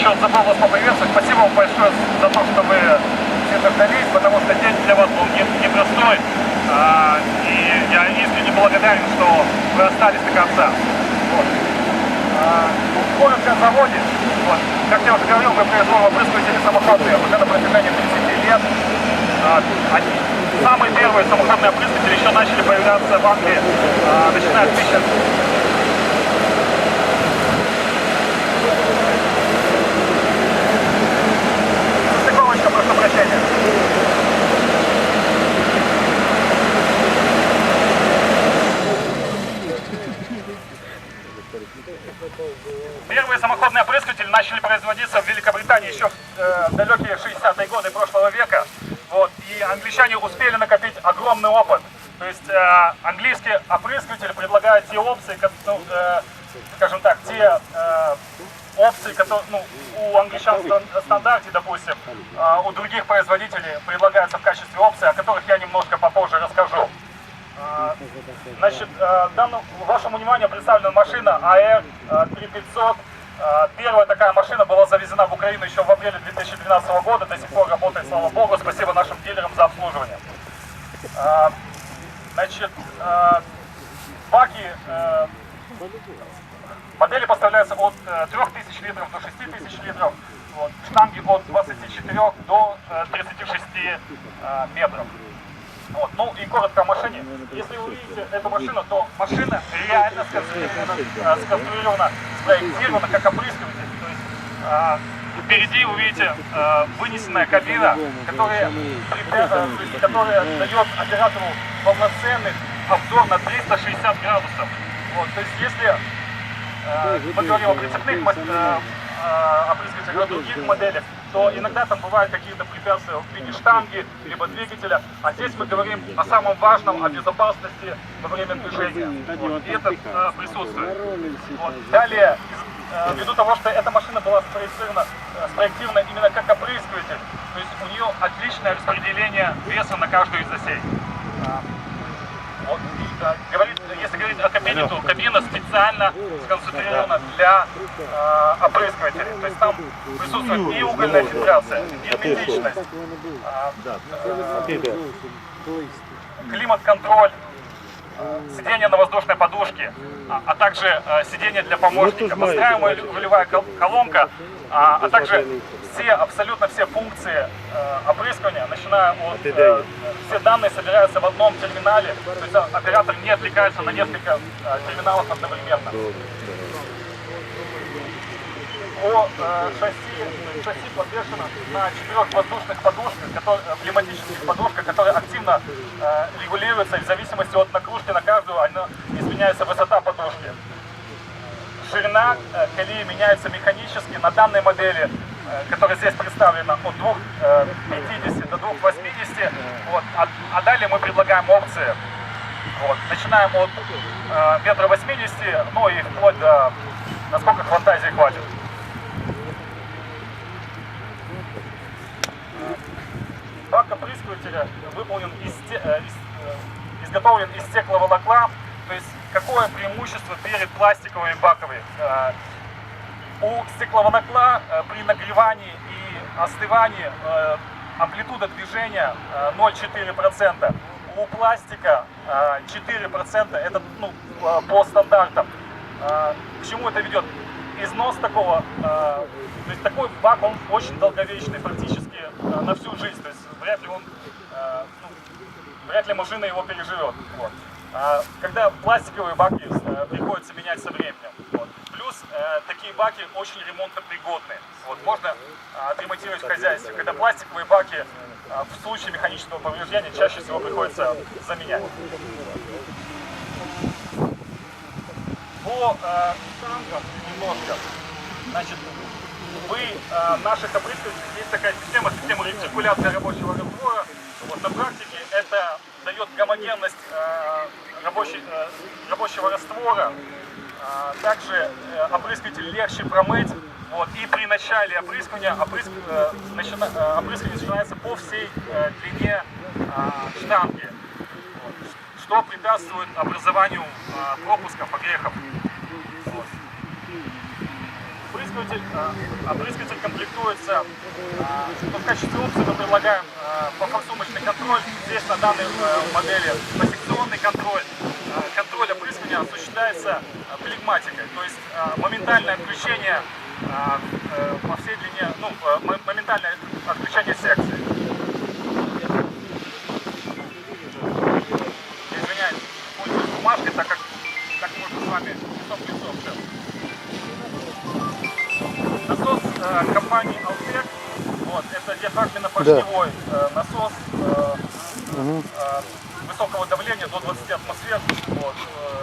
еще забыл вас поприветствовать. Спасибо вам большое за то, что вы все дождались, потому что день для вас был не- непростой. А, и я искренне благодарен, что вы остались до конца. Вот. А, коротко о заводе. Вот. Как я уже говорил, мы производим опрыскиватели самоходные уже на протяжении 30 лет. А, самые первые самоходные опрыскиватели еще начали появляться в Англии, а, начиная с 1000 Состыковочка, прошу прощения. Первые самоходные опрыскиватели начали производиться в Великобритании еще в э, далекие 60-е годы прошлого века. Вот, и англичане успели накопить огромный опыт. То есть э, английский опрыскиватель предлагает те опции, ну, э, скажем так, те э, опции, которые ну, у англичан в стан- стандарте, допустим, э, у других производителей предлагаются в качестве опций, о которых я немножко попозже расскажу. А, Значит, э, данному, вашему вниманию представлена машина АР э, 3500. Э, Первая такая машина была завезена в Украину еще в апреле 2012 года, до сих пор работает, слава богу. Спасибо нашим дилерам за обслуживание. А, Значит, э, баки, э, модели поставляются от э, 3000 литров до 6000 литров, вот, штанги от 24 до э, 36 э, метров. Вот. Ну и коротко о машине. Если вы увидите эту машину, то машина реально сконструирована, э, сконструирована спроектирована как опрыскиватель. Э, впереди вы видите э, вынесенная кабина, которая, которая дает оператору полноценный обзор на 360 градусов. Вот. То есть если э, мы говорим о прицепных опрыскивателях, о других моделях, то иногда там бывают какие-то препятствия в виде штанги, либо двигателя. А здесь мы говорим о самом важном, о безопасности во время движения. Вот. И это э, присутствует. Вот. Далее, э, ввиду того, что эта машина была спроектирована, э, спроектирована именно как опрыскиватель, то есть у нее отличное распределение веса на каждую из осей. А, вот, и, э, говорит, если говорить о кабине, то кабина специально сконцентрирована для э, опрыскивателей. То есть там присутствует и угольная фильтрация, герметичность, а, э, климат-контроль, э, сиденье на воздушной подушке, а, а также э, сиденье для помощника, настраиваемая лю- рулевая кол- колонка, а, а также все, абсолютно все функции э, опрыскивания, начиная от... э, все данные собираются в одном терминале, то есть оператор не отвлекается на несколько э, терминалов одновременно. По э, шасси, шасси подвешено на четырех воздушных подушках, которые, э, пневматических подушках, которые активно э, регулируются в зависимости от нагрузки на каждую, она изменяется высота подушки. Ширина э, колеи меняется механически. На данной модели, э, которая здесь представлена, от 2,50 до 2,80. Вот. А, а далее мы предлагаем опции. Вот. Начинаем от э, метра 80, ну и вплоть до насколько фантазии хватит. Бак опрыскивателя выполнен из, те- э, из, э, изготовлен из стекловолокна. То есть какое преимущество перед пластиковыми баками? Э, У стекловолокна э, при нагревании и остывании э, амплитуда движения э, 0,4%. У пластика э, 4%. Это ну, по стандартам. К чему это ведет? Износ такого, то есть такой бак, он очень долговечный, практически на всю жизнь. То есть вряд ли он, вряд ли машина его переживет. Вот. А когда пластиковые баки э, приходится менять со временем. Вот. Плюс э, такие баки очень ремонтопригодные. Вот. Можно э, отремонтировать в хозяйстве. Когда пластиковые баки э, в случае механического повреждения чаще всего приходится заменять. По э, штангам немножко. Значит, вы наших опрыскивателей есть такая система, система рециркуляции рабочего раствора. Вот, на практике дает гомогенность э, рабочей, э, рабочего раствора. А, также э, опрыскиватель легче промыть. Вот, и при начале опрыскивания опрыск, э, начина- э, опрыскивание начинается по всей э, длине а, штанги, вот, что препятствует образованию а, пропусков, огрехов. Вот. опрыскиватель, э, опрыскиватель комплектуется, э, ну, в качестве опции мы предлагаем э, пофорсуночный контроль. Здесь на данной модели посекционный контроль. Контроль опрыскивания осуществляется плегматикой, то есть моментальное включение э, по всей длине, ну, мо- моментальное э, компании Altec, вот, это диафрагменно-поршневой э, насос э, э, высокого давления до 20 атмосфер. Вот, э,